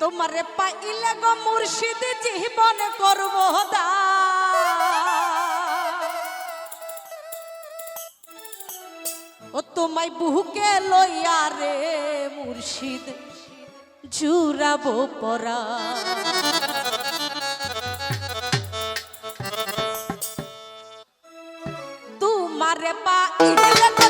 তোমার পাইলে গো মুর্শিদ জীবন করব দা। ও তোমায় বুহুকে লইয়া রে মুর্শিদ জুরাবো পরা। তোমার পাইলে গো